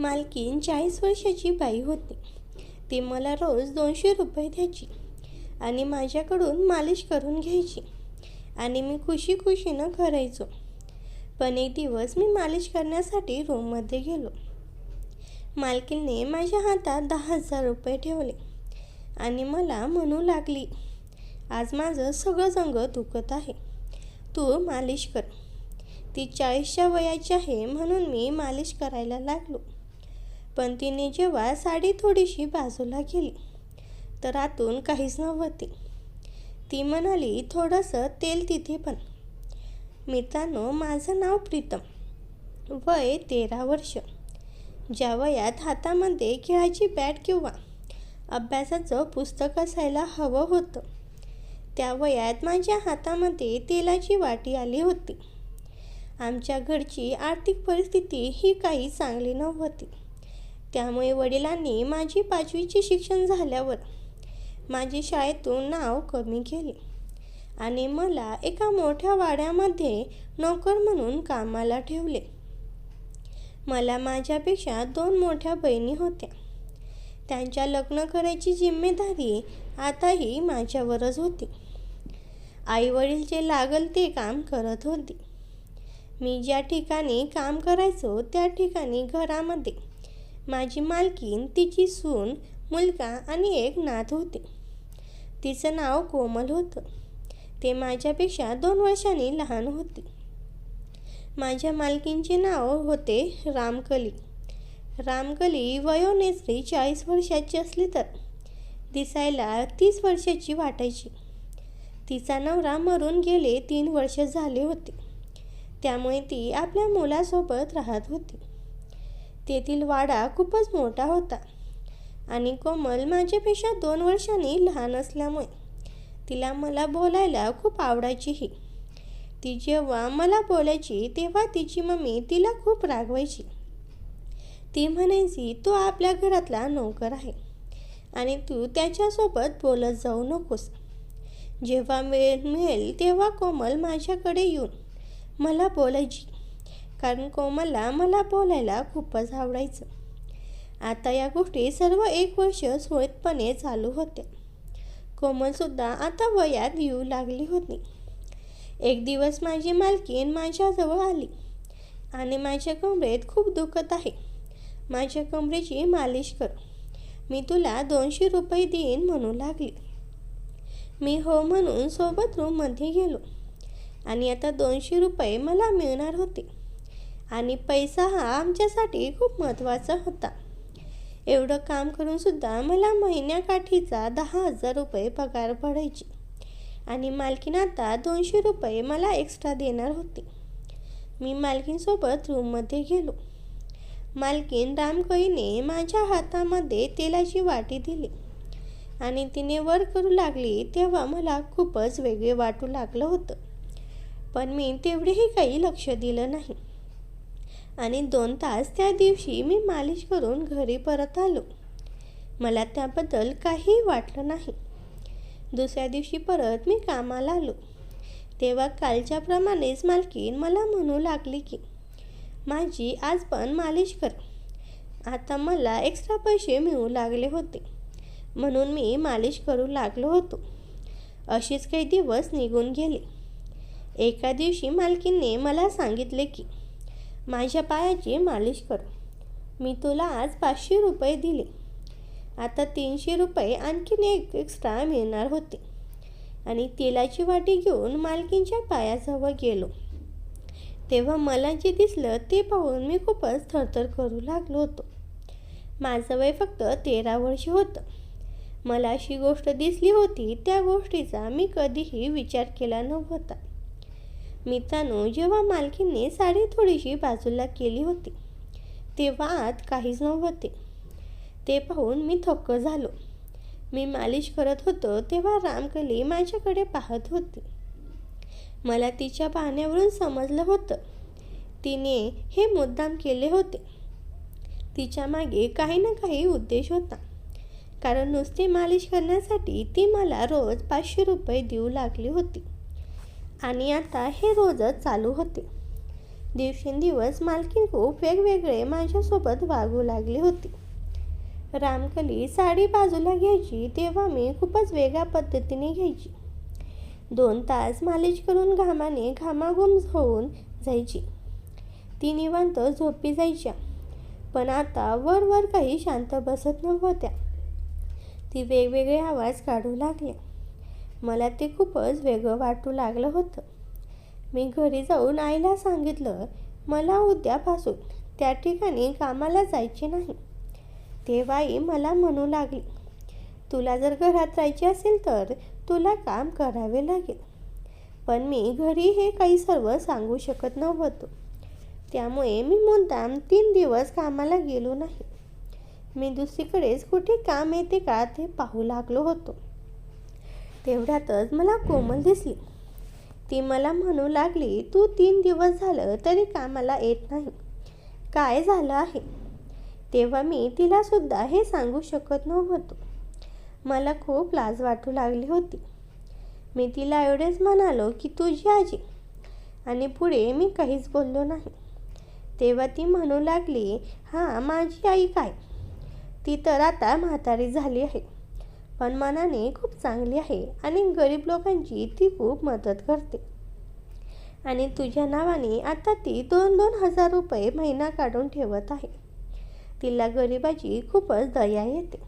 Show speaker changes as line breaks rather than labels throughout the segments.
मालकीन चाळीस वर्षाची बाई होती. ती मला रोज दोनशे रुपये द्यायची आणि माझ्याकडून मालिश करून घ्यायची आणि मी खुशी खुशीनं करायचो पण एक दिवस मी मालिश करण्यासाठी रूममध्ये गेलो. मालकीने माझ्या हातात दहा हजार रुपये ठेवले आणि मला म्हणू लागली आज माझं सगळं जंग दुखत आहे. तू मालिश कर. ती चाळीसच्या वयाची आहे म्हणून मी मालिश करायला लागलो. पण तिने जेव्हा साडी थोडीशी बाजूला गेली तर आतून काहीच नव्हते. ती म्हणाली थोडंसं तेल तिथे पण. मित्रांनो माझं नाव प्रीतम. वय तेरा वर्ष. ज्या वयात हातामध्ये खेळाची बॅट किंवा अभ्यासाचं पुस्तक असायला हवं होतं त्या वयात माझ्या हातामध्ये तेलाची वाटी आली होती. आमच्या घरची आर्थिक परिस्थिती ही काही चांगली नव्हती. त्यामुळे वडिलांनी माझी पाचवीचे शिक्षण झाल्यावर माझे शाळेतून नाव कमी केले आणि मला एका मोठ्या वाड्यामध्ये नोकर म्हणून कामाला ठेवले. मला माझ्यापेक्षा दोन मोठ्या बहिणी होत्या. त्यांच्या लग्न करायची जिम्मेदारी आताही माझ्यावरच होती. आईवडील जे लागल ते काम करत होते. मी ज्या ठिकाणी काम करायचो त्या ठिकाणी घरामध्ये माझी मालकीन तिची सून मुलगा आणि एक नात होते. तिचं नाव कोमल होतं. ते माझ्यापेक्षा दोन वर्षांनी लहान होते. माझ्या मालकींचे नाव होते रामकली. रामकली वयोनेत्री चाळीस वर्षाची असली तर दिसायला तीस वर्षाची वाटायची. तिचा नवरा मरून गेले तीन वर्ष झाले होते. त्यामुळे ती आपल्या मुलासोबत राहत होती. तेथील वाडा खूपच मोठा होता. आणि कोमल माझ्यापेक्षा दोन वर्षांनी लहान असल्यामुळे तिला मला बोलायला खूप आवडायचीही. ती जेव्हा मला बोलायची तेव्हा तिची मम्मी तिला खूप रागवायची. ती म्हणायची तो आपल्या घरातला नोकर आहे आणि तू त्याच्यासोबत बोलत जाऊ नकोस. जेव्हा वेळ मिळेल तेव्हा कोमल माझ्याकडे येऊन मला बोलायची कारण कोमलला मला बोलायला खूपच आवडायचं. आता या गोष्टी सर्व एक वर्ष सुरळीतपणे चालू होत्या. कोमलसुद्धा आता वयात येऊ लागली होती. एक दिवस माझी मालकीन माझ्याजवळ आली आणि माझ्या कमरेत खूप दुखत आहे. माझ्या कमरेची मालिश कर. मी तुला दोनशे रुपये देईन म्हणू लागली. मी हो म्हणून सोबत रूममध्ये गेलो आणि आता दोनशे रुपये मला मिळणार होते. आणि पैसा हा आमच्यासाठी खूप महत्त्वाचा होता. एवढं काम करूनसुद्धा मला महिन्याकाठीचा दहा हजार रुपये पगार पडायची. आणि मालकीन आता दोनशे रुपये मला एक्स्ट्रा देणार होती. मी मालकीनसोबत रूममध्ये गेलो. मालकीन रामकईने माझ्या हातामध्ये तेलाची वाटी दिली. आणि तिने वर करू लागली तेव्हा मला खूपच वेगळे वाटू लागलं होतं. पण मी तेवढेही काही लक्ष दिलं नाही. आणि दोन तास त्या दिवशी मी मालिश करून घरी परत आलो. मला त्याबद्दल काहीही वाटलं नाही. दुसऱ्या दिवशी परत मी कामाला आलो. तेव्हा कालच्याप्रमाणेच मालकीन मला म्हणू लागली की माझी आज पण मालिश कर. आता मला एक्स्ट्रा पैसे मिळू लागले होते. म्हणून मी मालिश करू लागलो होतो. अशीच काही दिवस निघून गेले. एका दिवशी मालकीने मला सांगितले की माझ्या पायाची मालिश कर. मी तुला आज पाचशे रुपये दिले. आता तीनशे रुपये आणखीन एक एक्स्ट्रा मिळणार होते. आणि तेलाची वाटी घेऊन मालकींच्या पायाजवळ गेलो. तेव्हा मला जे दिसलं ते पाहून मी खूपच थरथर करू लागलो होतो. माझं वय फक्त तेरा वर्ष होतं. मला अशी गोष्ट दिसली होती त्या गोष्टीचा मी कधीही विचार केला नव्हता. मित्रांनो जेव्हा मालकीने साडी थोडीशी बाजूला केली होती तेव्हा आत काहीच नव्हते. ते पाहून मी थक्क झालो. मी मालिश करत होतो तेव्हा रामकली माझ्याकडे पाहत होती. मला तिच्या पाहण्यावरून समजलं होतं. तिने हे मुद्दाम केले होते. तिच्यामागे काही ना काही उद्देश होता. कारण नुसती मालिश करण्यासाठी ती मला रोज पाचशे रुपये देऊ लागली होती. आणि आता हे रोजच चालू होते. दिवसेंदिवस मालकीन खूप वेगवेगळे माझ्यासोबत वागू लागली होती. रामकली साडी बाजूला घ्यायची तेव्हा मी खूपच वेगळ्या पद्धतीने घ्यायची. दोन तास मालिश करून घामाने घामाघूम होऊन जायची. ती निवांत झोपी जायच्या. पण आता वर वर काही शांत बसत नव्हत्या. ती वेगवेगळे आवाज काढू लागले मला ते खूपच वेगळं वाटू लागलं होतं. मी घरी जाऊन आईला सांगितलं मला उद्यापासून त्या ठिकाणी कामाला जायचे नाही. तेव्हा आई मला म्हणू लागली तुला जर घरात राहायचे असेल तर तुला काम करावे लागेल. पण मी घरी हे काही सर्व सांगू शकत नव्हतो. त्यामुळे मी मुद्दाम तीन दिवस कामाला गेलो नाही. मी दुसरीकडेच कुठे काम येते का ते पाहू लागलो होतो. तेवढ्यातच मला कोमल दिसली. ती मला म्हणू लागली तू तीन दिवस झालं तरी कामाला येत नाही. काय झालं आहे? तेव्हा मी तिलासुद्धा हे सांगू शकत नव्हतो. मला खूप लाज वाटू लागली होती. मी तिला एवढेच म्हणालो की तुझी आजी. आणि पुढे मी काहीच बोललो नाही. तेव्हा ती म्हणू लागली हां माझी आई काय? ती तर आता म्हातारी झाली आहे. पण मनाने खूप चांगली आहे आणि गरीब लोकांची ती खूप मदत करते. आणि तुझ्या नावाने आता ती दोन दोन हजार रुपये महिना काढून ठेवत आहे. तिला गरिबाची खूपच दया येते.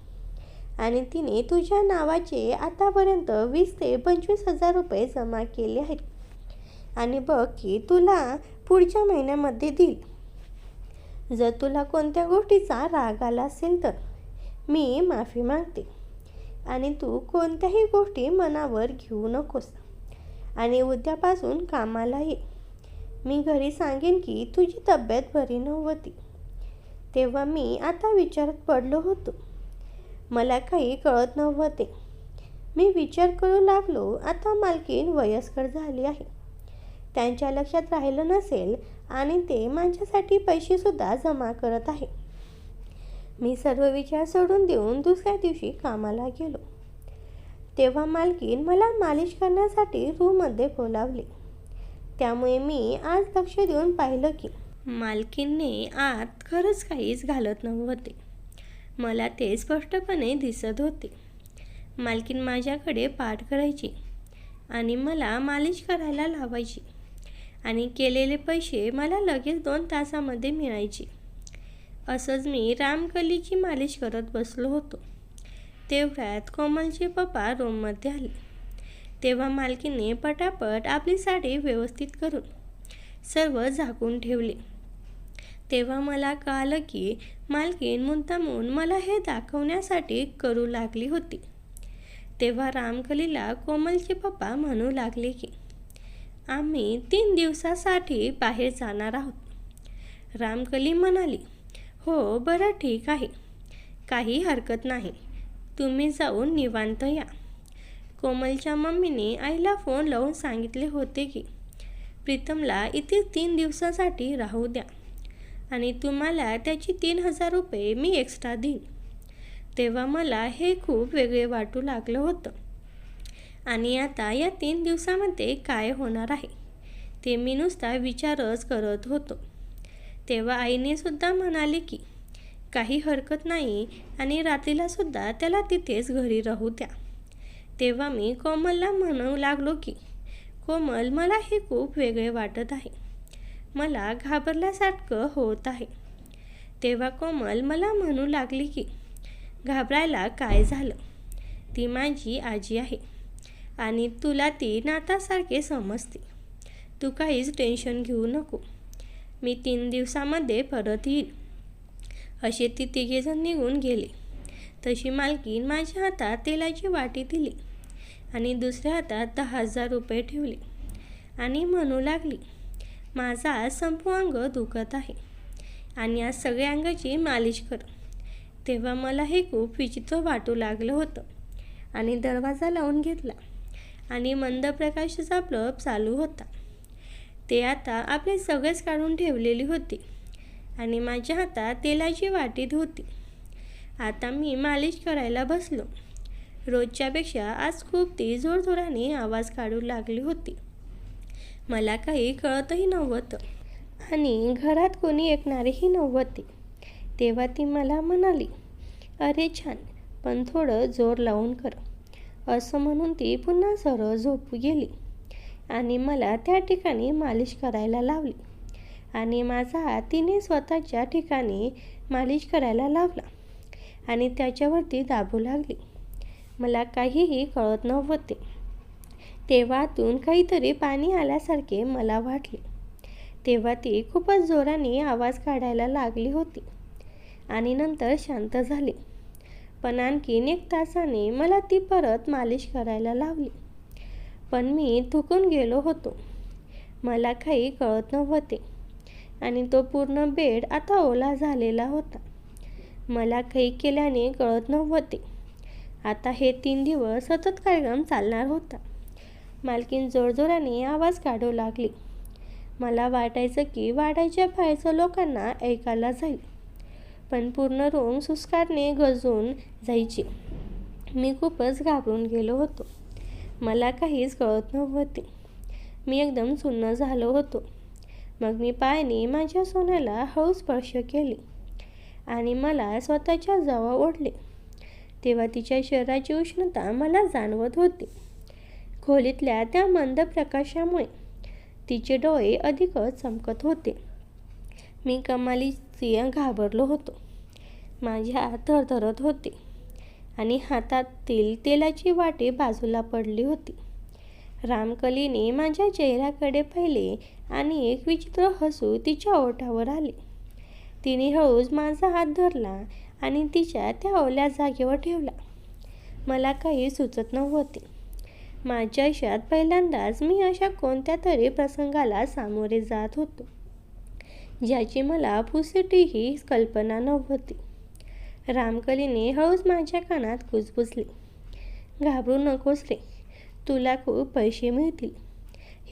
आणि तिने तुझ्या नावाचे आतापर्यंत वीस ते पंचवीस हजार रुपये जमा केले आहेत. आणि बघ की तुला पुढच्या महिन्यामध्ये देईल. जर तुला कोणत्या गोष्टीचा राग आला असेल तर मी माफी मागते. आणि तू कोणत्याही गोष्टी मनावर घेऊ नकोस. आणि उद्यापासून कामाला ये. मी घरी सांगेन की तुझी तब्येत बरी नव्हती. तेव्हा मी आता विचारात पडलो होतो. मला काही कळत नव्हते. मी विचार करू लागलो आता मालकीन वयस्कर झाली आहे. त्यांच्या लक्षात राहिलं नसेल आणि ते माझ्यासाठी पैसेसुद्धा जमा करत आहे. मी सर्व विचार सोडून देऊन दुसऱ्या दिवशी कामाला गेलो. तेव्हा मालकीन मला मालिश करण्यासाठी रूममध्ये बोलावले. त्यामुळे मी आज लक्ष देऊन पाहिलं की मालकीनने आत खरंच काहीच घालत नव्हते. मला ते स्पष्टपणे दिसत होते. मालकीन माझ्याकडे पाठ करायची आणि मला मालिश करायला लावायची आणि केलेले पैसे मला लगेच दोन तासामध्ये मिळायचे. असंच मी रामकलीची मालिश करत बसलो होतो. तेवढ्यात कोमलचे पप्पा रूममध्ये आले. तेव्हा मालकीने पटापट आपली साडी व्यवस्थित करून सर्व झाकून ठेवले. तेव्हा मला कळलं की मालकीन मुद्दामून मला हे दाखवण्यासाठी करू लागली होती. तेव्हा रामकलीला कोमलचे पप्पा म्हणू लागले की आम्ही तीन दिवसासाठी बाहेर जाणार आहोत. रामकली म्हणाली हो बरं ठीक आहे. काही हरकत नाही. तुम्ही जाऊन निवांत या. कोमलच्या मम्मीने आईला फोन लावून सांगितले होते की प्रीतमला इथे तीन दिवसासाठी राहू द्या आणि तुम्हाला त्याची तीन हजार रुपये मी एक्स्ट्रा देईन. तेव्हा मला हे खूप वेगळे वाटू लागलं होतं. आणि आता या तीन दिवसामध्ये काय होणार आहे ते मी नुसता विचारच करत होतो. तेव्हा आईने सुद्धा म्हणाले की काही हरकत नाही आणि रात्रीलासुद्धा त्याला तिथेच घरी राहू द्या. तेव्हा मी कोमलला म्हणू लागलो की कोमल मला हे खूप वेगळे वाटत आहे. मला घाबरल्यासारखं होत आहे. तेव्हा कोमल मला म्हणू लागली की घाबरायला काय झालं? ती माझी आजी आहे आणि तुला ती नातासारखे समजते. तू काहीच टेन्शन घेऊ नको. मी तीन दिवसामध्ये परत येईल असे ती तिघेजण निघून गेले. तशी मालकीन माझ्या हातात तेलाची वाटी दिली आणि दुसऱ्या हातात दहा हजार रुपये ठेवले आणि म्हणू लागली माझा संपू अंग दुखत आहे आणि आज सगळ्या अंगाची मालिश कर. तेव्हा मला हे खूप विचित्र वाटू लागलं होतं आणि दरवाजा लावून घेतला आणि मंद प्रकाशाचा बल्ब चालू होता. ते आता आपले सगळेच काढून ठेवलेली होती. आणि माझ्या हातात तेलाची वाटी होती. आता मी मालिश करायला बसलो. रोजच्यापेक्षा आज खूप ती जोरजोराने आवाज काढू लागली होती. मला काही कळतही नव्हतं. आणि घरात कोणी ऐकणारेही नव्हते. तेव्हा ती मला म्हणाली अरे छान पण थोडं जोर लावून कर. असं म्हणून ती पुन्हा सरळ झोपू गेली. आणि मला त्या ठिकाणी मालिश करायला लावली. आणि माझा हात तिने स्वतःच्या ठिकाणी मालिश करायला लावला आणि त्याच्यावरती दाबू लागली. मला काहीही कळत नव्हते. तेव्हातून काहीतरी पाणी आल्यासारखे मला वाटले. तेव्हा ती खूपच जोराने आवाज काढायला लागली होती आणि नंतर शांत झाली. पण आणखीन एक तासाने मला ती परत मालिश करायला लावली. पण मी थुकून गेलो होतो. मला काही कळत नव्हते आणि तो पूर्ण बेड आता ओला झालेला होता. मला काही केल्याने कळत नव्हते. आता हे तीन दिवस सतत कार्यक्रम चालणार होता. मालकीन जोरजोराने आवाज काढू लागली. मला वाटायचं की वाड्याच्या बाहेरचं लोकांना ऐकायला जाईल. पण पूर्ण रूम सुस्कारने गजून जायची. मी खूपच घाबरून गेलो होतो. मला काहीच कळत नव्हते. मी एकदम सुन्न झालो होतो. मग मी पायाने माझ्या सोन्याला हळू स्पर्श केले आणि मला स्वतःच्या जवळ ओढले. तेव्हा तिच्या शरीराची उष्णता मला जाणवत होती. खोलीतल्या त्या मंद प्रकाशामुळे तिचे डोळे अधिकच चमकत होते. मी कमालीची घाबरलो होतो. माझे हात थरथरत होते. आणि हातातील तेलाची वाटे बाजूला पडली होती. रामकलीने माझ्या चेहऱ्याकडे पाहिले आणि एक विचित्र हसू तिच्या ओठावर आले. तिने हळूच माझा हात धरला आणि तिच्या त्या ओल्या जागेवर ठेवला. मला काही सुचत नव्हते. माझ्या आयुष्यात पहिल्यांदाच मी अशा कोणत्या तरी प्रसंगाला सामोरे जात होतो ज्याची मला पुसटीही कल्पना नव्हती. रामकलीने हळूच माझ्या कानात कुजबुजले. घाबरू नकोस रे तुला खूप पैसे मिळतील.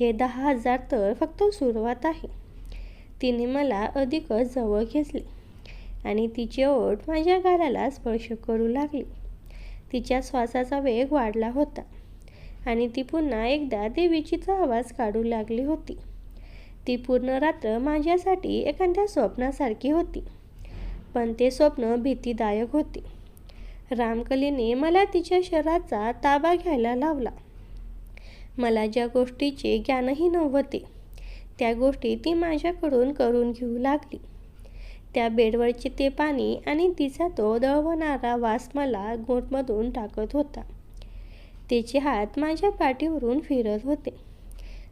हे दहा हजार तर फक्त सुरुवात आहे. तिने मला अधिकच जवळ घेतले आणि तिचे ओठ माझ्या गालाला स्पर्श करू लागली. तिच्या श्वासाचा वेग वाढला होता आणि ती पुन्हा एकदा देवीचीचा आवाज काढू लागली होती. ती पूर्ण रात्र माझ्यासाठी एखाद्या स्वप्नासारखी होती. पण ते स्वप्न भीतीदायक होते. रामकलीने मला तिच्या शरीराचा ताबा घ्यायला लावला. मला ज्या गोष्टीचे ज्ञानही नव्हते त्या गोष्टी ती माझ्याकडून करून घेऊ लागली. त्या बेडवरचे ते पाणी आणि तिचा तो दळवणारा वास मला गोटमधून टाकत होता. तिचे हात माझ्या पाठीवरून फिरत होते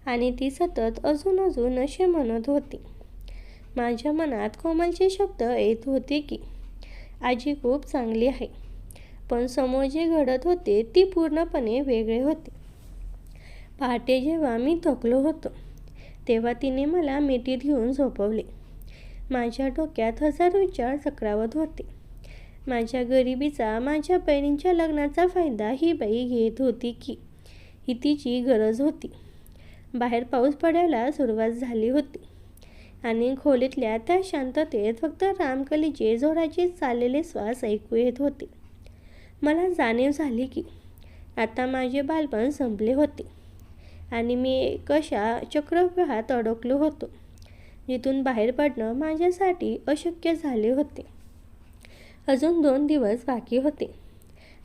आणि ती सतत अजून अजून असे म्हणत होती. माझ्या मनात कोमलचे शब्द येत होते की आजी खूप चांगली आहे. पण समोर जे घडत होते ती पूर्णपणे वेगळे होते. पहाटे जेव्हा मी थकलो होतो तेव्हा तिने मला मिठीत घेऊन झोपवले. माझ्या डोक्यात हजार विचार चक्रावत होते. माझ्या गरिबीचा माझ्या बहिणींच्या लग्नाचा फायदा ही बाई घेत होती की ही तिची गरज होती. बाहेर पाऊस पडायला सुरुवात झाली होती. आणि खोलीतल्या त्या शांततेत फक्त रामकलीचे जोराचे चाललेले श्वास ऐकू येत होते. मला जाणीव झाली की आता माझे बालपण संपले होते आणि मी कशा चक्रव्यूहात अडकलो होतो जिथून बाहेर पडणं माझ्यासाठी अशक्य झाले होते. अजून दोन दिवस बाकी होते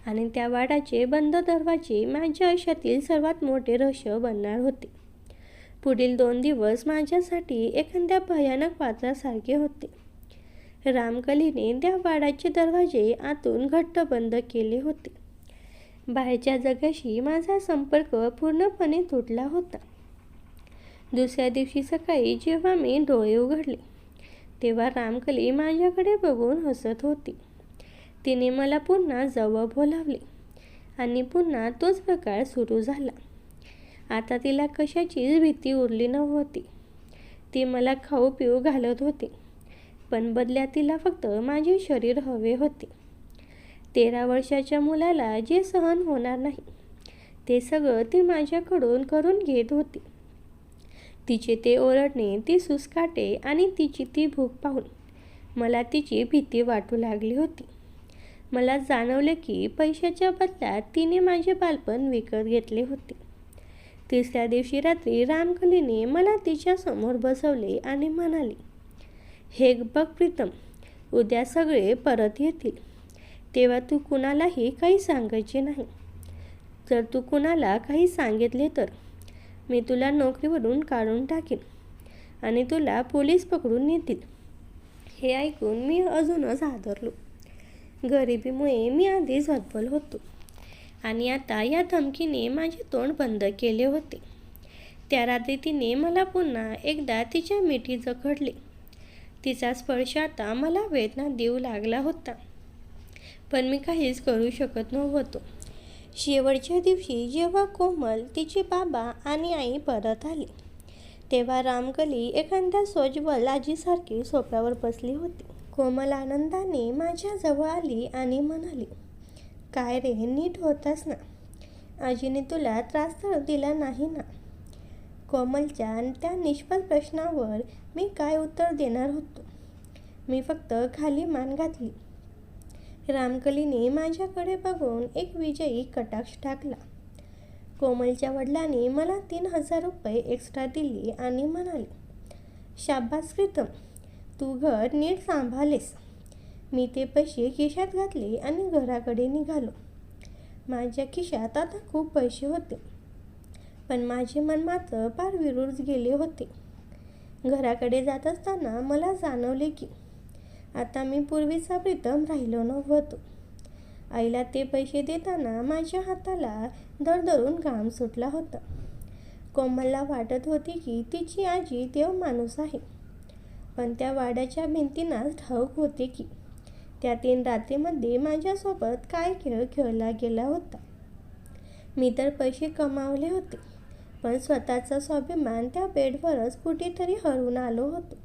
आणि त्या वाडाचे बंद दरवाजे माझ्या आयुष्यातील सर्वात मोठे रहस्य बनणार होते. पुढील दोन दिवस माझ्यासाठी एखाद्या भयानक पात्रासारखे होते. रामकलीने त्या वाडाचे दरवाजे आतून घट्ट बंद केले होते. बाहेरच्या जगाशी माझा संपर्क पूर्णपणे तुटला होता. दुसऱ्या दिवशी सकाळी जेव्हा मी डोळे उघडले तेव्हा रामकली माझ्याकडे बघून हसत होती. तिने मला पुन्हा जवळ बोलावले आणि पुन्हा तोच प्रकार सुरू झाला. आता तिला कशाचीच भीती उरली नव्हती. ती मला खाऊ पिऊ घालत होती पण बदल्यात तिला फक्त माझे शरीर हवे होते. तेरा वर्षाच्या मुलाला जे सहन होणार नाही ते सगळं ती माझ्याकडून करून घेत होती. तिचे ते ओरडणे ती सुसकाटे आणि तिची ती भूक पाहून मला तिची भीती वाटू लागली होती. मला जाणवले की पैशाच्या बदल्यात तिने माझे बालपण विकत घेतले होते. तिसऱ्या दिवशी रात्री रामकलीने मला तिच्यासमोर बसवले आणि म्हणाली हे बघ प्रीतम उद्या सगळे परत येतील. तेव्हा तू कुणालाही काही सांगायचे नाही. जर तू कुणाला काही सांगितले तर मी तुला नोकरीवरून काढून टाकेन आणि तुला पोलीस पकडून नेतील. हे ऐकून मी अजूनच हादरलो गरिबीमुळे मी आधीच हतबल होतो. आणि आता या धमकीने माझे तोंड बंद केले होते. त्या रात्री तिने मला पुन्हा एकदा तिच्या मिठी जखडली. तिचा स्पर्श आता मला वेदना देऊ लागला होता. पण मी काहीच करू शकत नव्हतो. शेवटच्या दिवशी जेव्हा कोमल तिचे बाबा आणि आई परत आली तेव्हा रामकली एखाद्या सोजवल आजीसारखी सोप्यावर बसली होती. कोमल आनंदाने माझ्याजवळ आली आणि म्हणाली काय रे? नीट होतास ना? आजीने तुला त्रास तर दिला नाही ना? कोमलच्या त्या निष्फळ प्रश्नावर मी काय उत्तर देणार होतो? मी फक्त खाली मान घातली. रामकलीने माझ्याकडे बघून एक विजयी कटाक्ष टाकला. कोमलच्या वडिलांनी मला तीन हजार रुपये एक्स्ट्रा दिले आणि म्हणाले शाबास प्रीतम तू घर नीट सांभाळेस मी ते पैसे खिशात घातले आणि घराकडे निघालो. माझ्या खिशात आता खूप पैसे होते. पण माझे मन मात्र फार विरुद्ध गेले होते. घराकडे जात असताना मला जाणवले की आता मी पूर्वीचा प्रीतम राहिलो नव्हतो. आईला ते पैसे देताना माझ्या हाताला दरदरून घाम सुटला होता. कोमलला वाटत होती की तिची आजी देव माणूस आहे. पण त्या वाड्याच्या भिंतींनाच ठाऊक होते की त्या तीन रात्रीमध्ये माझ्यासोबत काय खेळ खेळला गेला होता? मी तर पैसे कमावले होते पण स्वतःचा स्वाभिमान त्या बेडवरच कुठेतरी हरवून आलो होतो.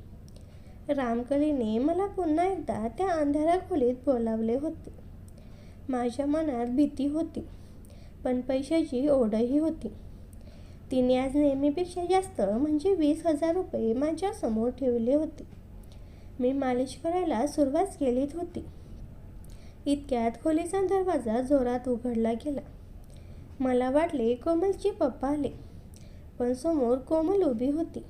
रामकलीने मला पुन्हा एकदा त्या अंधाऱ्या खोलीत बोलावले होते. माझ्या मनात भीती होती पण पैशाची ओढही होती. तिने आज नेहमीपेक्षा जास्त म्हणजे वीस हजार रुपये माझ्यासमोर ठेवले होते. मी मालिश करायला सुरुवात केलीत होती. इतक्यात खोलीचा दरवाजा जोरात उघडला गेला. मला वाटले कोमलचे पप्पा आले पण समोर कोमल उभी होती.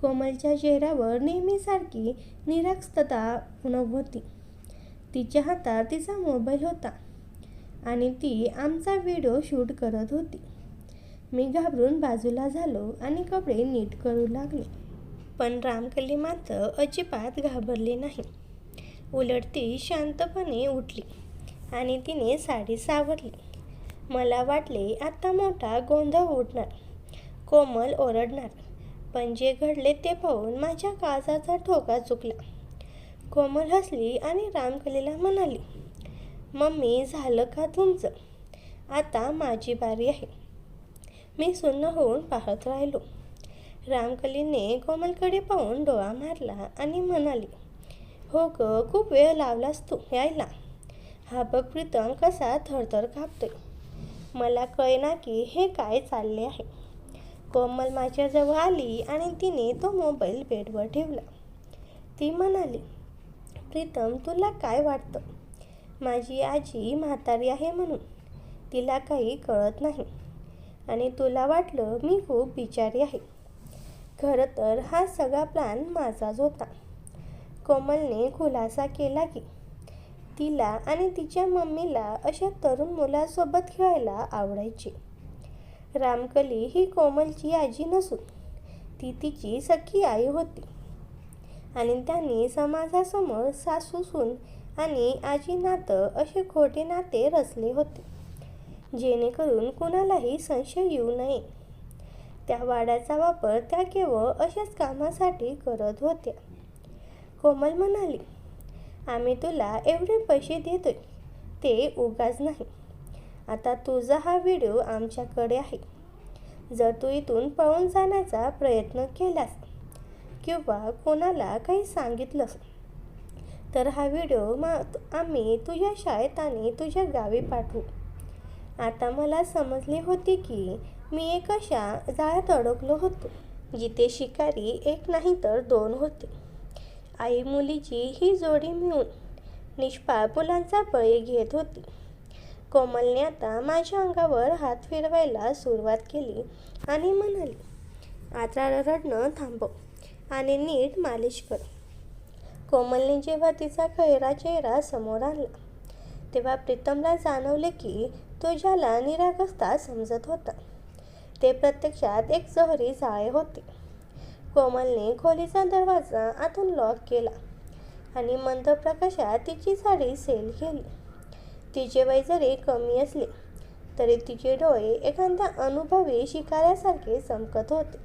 कोमलच्या चेहऱ्यावर नेहमीसारखी निराक्षता नव्हती तिच्या हातात तिचा मोबाईल होता आणि ती आमचा व्हिडिओ शूट करत होती. मी घाबरून बाजूला झालो आणि कपडे नीट करू लागले. पण रामकली मात्र अजिबात घाबरली नाही. उलट ती शांतपणे उठली आणि तिने साडी सावरली. मला वाटले आता मोठा गोंधळ उडणार कोमल ओरडणार पण जे घडले ते पाहून माझ्या काळजाचा ठोका चुकला. कोमल हसली आणि रामकलीला म्हणाली मम्मी झालं का तुमचं? आता माझी बारी आहे. मी सुन्न होऊन पाहत राहिलो. रामकलीने कोमलकडे पाहून डोळा मारला आणि म्हणाली हो ग खूप वेळ लावलास तू यायला. हा बघ प्रीतम कसा थरथर कापतोय. मला कळेना की हे काय चालले आहे. कोमल माझ्याजवळ आली आणि तिने तो मोबाईल बेडवर ठेवला. ती म्हणाली प्रीतम तुला काय वाटतं? माझी आजी म्हातारी आहे म्हणून. तिला काही कळत नाही. आणि तुला वाटलं मी खूप बिचारी आहे. खरं तर हा सगळा प्लॅन माझाच होता. कोमलने खुलासा केला की तिला आणि तिच्या मम्मीला अशा तरुण मुलासोबत खेळायला आवडायचे. रामकली ही कोमलची आजी नसून ती तिची सखी आई होती. आणि त्यांनी समाजासमोर सासू सून आणि आजी नातं असे खोटे नाते रचले होते. जेणेकरून कुणालाही संशय येऊ नये. त्या वाड्याचा वापर त्या केवळ अशाच कामासाठी करत होत्या. कोमल म्हणाली आम्ही तुला एवढे पैसे देतोय ते उगाच नाही. आता तुझा हा व्हिडिओ आमच्याकडे आहे. जर तू इथून पळून जाण्याचा प्रयत्न केलास किंवा कोणाला काही सांगितलंस तर हा व्हिडिओ मा आम्ही तुझ्या शाळेत आणि तुझ्या गावी पाठवू. आता मला समजले होते की मी एक अशा जाळ्यात अडकलो होतो जिथे शिकारी एक नाही तर दोन होते. आई मुलीची ही जोडी मिळून निष्पाळ मुलांचा बळी घेत होती. कोमलने आता माझ्या अंगावर हात फिरवायला सुरुवात केली आणि म्हणाली आता रडणं थांबव आणि नीट मालिश कर. कोमलने जेव्हा तिचा खैरा चेहरा समोर आणला तेव्हा प्रीतमला जाणवले की तो ज्याला निरागस्ता समजत होता. ते प्रत्यक्षात एक जहरी जाळे होते. कोमलने खोलीचा दरवाजा आतून लॉक केला आणि मंद प्रकाशात तिची साडी सेल केली. तिचे वय जरी कमी असले तरी तिचे डोळे एखाद्या अनुभवी शिकाऱ्यासारखे चमकत होते.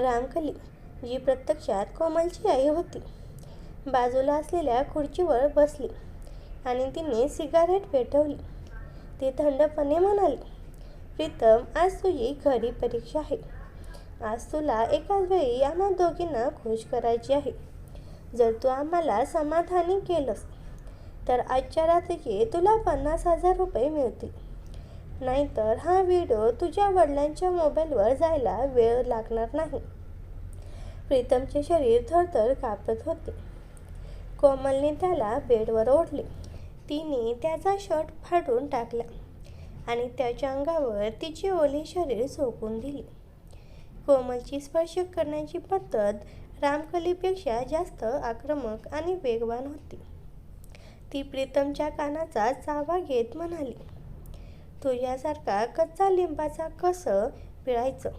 रामकली जी प्रत्यक्षात कोमलची आई होती बाजूला असलेल्या खुर्चीवर बसली आणि तिने सिगारेट पेटवली. ती थंडपणे म्हणाली प्रीतम आज तुझी घरी परीक्षा आहे. आज तुला एकाच वेळी आम्हा दोघींना खुश करायची आहे. जर तू आम्हाला समाधानी केलंस तर आजच्या रात्रीचे तुला पन्नास हजार रुपये मिळतील. नाहीतर हा व्हिडिओ तुझ्या वडिलांच्या मोबाईलवर जायला वेळ लागणार नाही. प्रीतमचे शरीर थरथर कापत होते. कोमलने त्याला बेडवर ओढले. तिने त्याचा शर्ट फाडून टाकला आणि त्याच्या अंगावर तिचे ओले शरीर झोकून दिले. कोमलची स्पर्श करण्याची पद्धत रामकलीपेक्षा जास्त आक्रमक आणि वेगवान होती. ती प्रीतमच्या कानाचा चावा घेत म्हणाली तुझ्यासारखा कच्चा लिंबाचा कसं पिळायचं?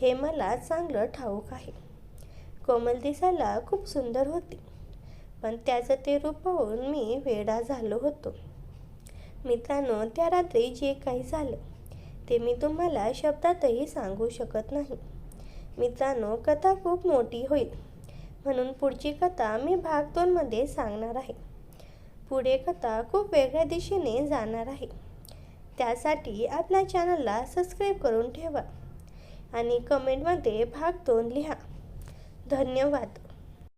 हे मला चांगलं ठाऊक आहे. कोमल दिसायला खूप सुंदर होती पण त्याचं ते रूप पाहून मी वेडा झालो होतो. मित्रांनो त्या रात्री जे काही झालं ते मी तुम्हाला शब्दातही सांगू शकत नाही. मित्रांनो कथा खूप मोठी होईल. म्हणून पुढची कथा मी भाग दोनमध्ये सांगणार आहे. पुढे कथा खूप वेगळ्या दिशेने जाणार आहे. त्यासाठी आपल्या चॅनलला सबस्क्राईब करून ठेवा आणि कमेंटमध्ये भाग दोन लिहा. धन्यवाद.